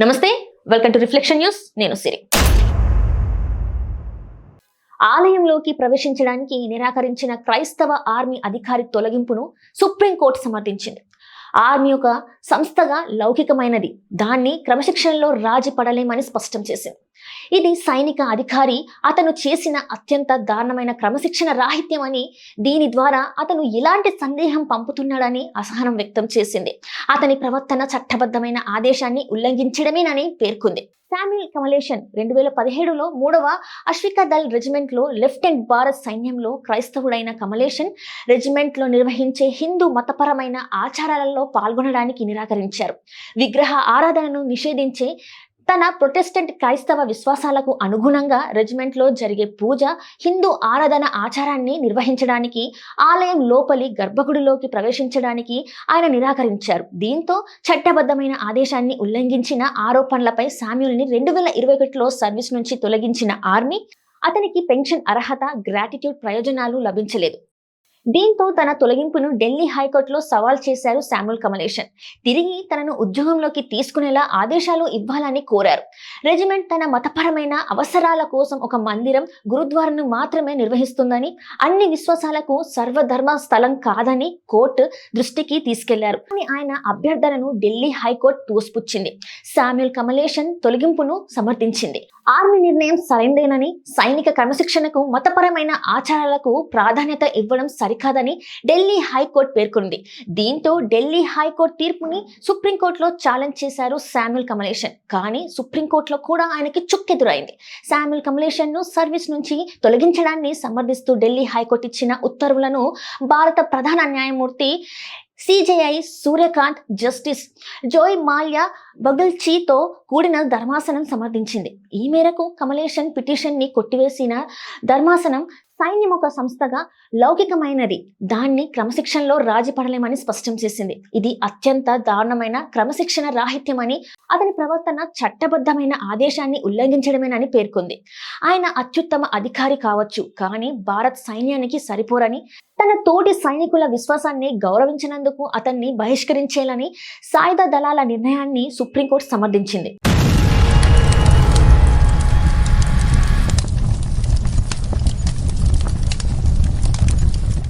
నమస్తే welcome to reflection news. నేను సిరి. ఆలయంలోకి ప్రవేశించడానికి నిరాకరించిన క్రైస్తవ ఆర్మీ అధికారి తొలగింపును సుప్రీంకోర్టు సమర్థించింది. ఆర్మీ ఒక సంస్థగా లౌకికమైనది. దాన్ని క్రమశిక్షణలో రాజీ పడలేమని స్పష్టం చేసింది. ఇది సైనిక అధికారి అతను చేసిన అత్యంత దారుణమైన క్రమశిక్షణ రాహిత్యం అని దీని ద్వారా అతను ఎలాంటి సందేహం పంపుతున్నాడని అసహనం వ్యక్తం చేసింది. అతని ప్రవర్తన చట్టబద్ధమైన ఆదేశాన్ని ఉల్లంఘించడమేనని పేర్కొంది. శామ్యుల్ కమలేషన్ రెండు వేల పదిహేడులో మూడవ అశ్విక దళ్ రెజిమెంట్లో లెఫ్టినెంట్ భారత్ సైన్యంలో క్రైస్తవుడైన కమలేషన్ రెజిమెంట్లో నిర్వహించే హిందూ మతపరమైన ఆచారాలలో పాల్గొనడానికి నిరాకరించారు. విగ్రహ ఆరాధనను నిషేధించే తన ప్రొటెస్టెంట్ క్రైస్తవ విశ్వాసాలకు అనుగుణంగా రెజిమెంట్లో జరిగే పూజ హిందూ ఆరాధన ఆచారాన్ని నిర్వహించడానికి ఆలయం లోపలి గర్భగుడిలోకి ప్రవేశించడానికి ఆయన నిరాకరించారు. దీంతో చట్టబద్ధమైన ఆదేశాన్ని ఉల్లంఘించిన ఆరోపణలపై సామ్యుల్ని రెండు వేల ఇరవై ఒకటిలో సర్వీస్ నుంచి తొలగించిన ఆర్మీ అతనికి పెన్షన్ అర్హత గ్రాటిట్యూడ్ ప్రయోజనాలు లభించలేదు. దీంతో తన తొలగింపును ఢిల్లీ హైకోర్టులో సవాల్ చేశారు శామ్యుల్ కమలేషన్ తిరిగి తనను ఉద్యోగంలోకి తీసుకునేలా ఆదేశాలు ఇవ్వాలని కోరారు. రెజిమెంట్ తన మతపరమైన అవసరాల కోసం ఒక మందిరం గురుద్వారాను మాత్రమే నిర్వహిస్తుందని అన్ని విశ్వాసాలకు సర్వధర్మ స్థలం కాదని కోర్టు దృష్టికి తీసుకెళ్ళారు. అని ఆయన అభ్యర్థనను ఢిల్లీ హైకోర్టు తోసిపుచ్చింది. శామ్యుల్ కమలేషన్ తొలగింపును సమర్థించింది. ఆర్మీ నిర్ణయం సరైందేనని సైనిక క్రమశిక్షణకు మతపరమైన ఆచారాలకు ప్రాధాన్యత ఇవ్వడం సరి సరికాదని ఢిల్లీ హైకోర్టు పేర్కొంది. దీంతో ఢిల్లీ హైకోర్టు తీర్పుని సుప్రీంకోర్టులో ఛాలెంజ్ చేశారు శామ్యుల్ కమలేషన్ కానీ సుప్రీంకోర్టులో కూడా ఆయనకి చుక్కెదురైంది. శామ్యుల్ కమలేషన్ను సర్వీస్ నుంచి తొలగించడాన్ని సమర్థిస్తూ ఢిల్లీ హైకోర్టు ఇచ్చిన ఉత్తర్వులను భారత ప్రధాన న్యాయమూర్తి CJI Suryakant justice Joymalya బగుల్చీతో కూడిన ధర్మాసనం సమర్థించింది. ఈ మేరకు కమలేషన్ పిటిషన్ని కొట్టివేసిన ధర్మాసనం సైన్యం ఒక సంస్థగా లౌకికమైనది. దాన్ని క్రమశిక్షణలో రాజీపడలేమని స్పష్టం చేసింది. ఇది అత్యంత దారుణమైన క్రమశిక్షణ రాహిత్యమని అతని ప్రవర్తన చట్టబద్ధమైన ఆదేశాన్ని ఉల్లంఘించడమేనని పేర్కొంది. ఆయన అత్యుత్తమ అధికారి కావచ్చు కానీ భారత్ సైన్యానికి సరిపోరని తన తోటి సైనికుల విశ్వాసాన్ని గౌరవించినందుకు అతన్ని బహిష్కరించేలని సాయుధ దళాల నిర్ణయాన్ని సుప్రీంకోర్టు సమర్థించింది.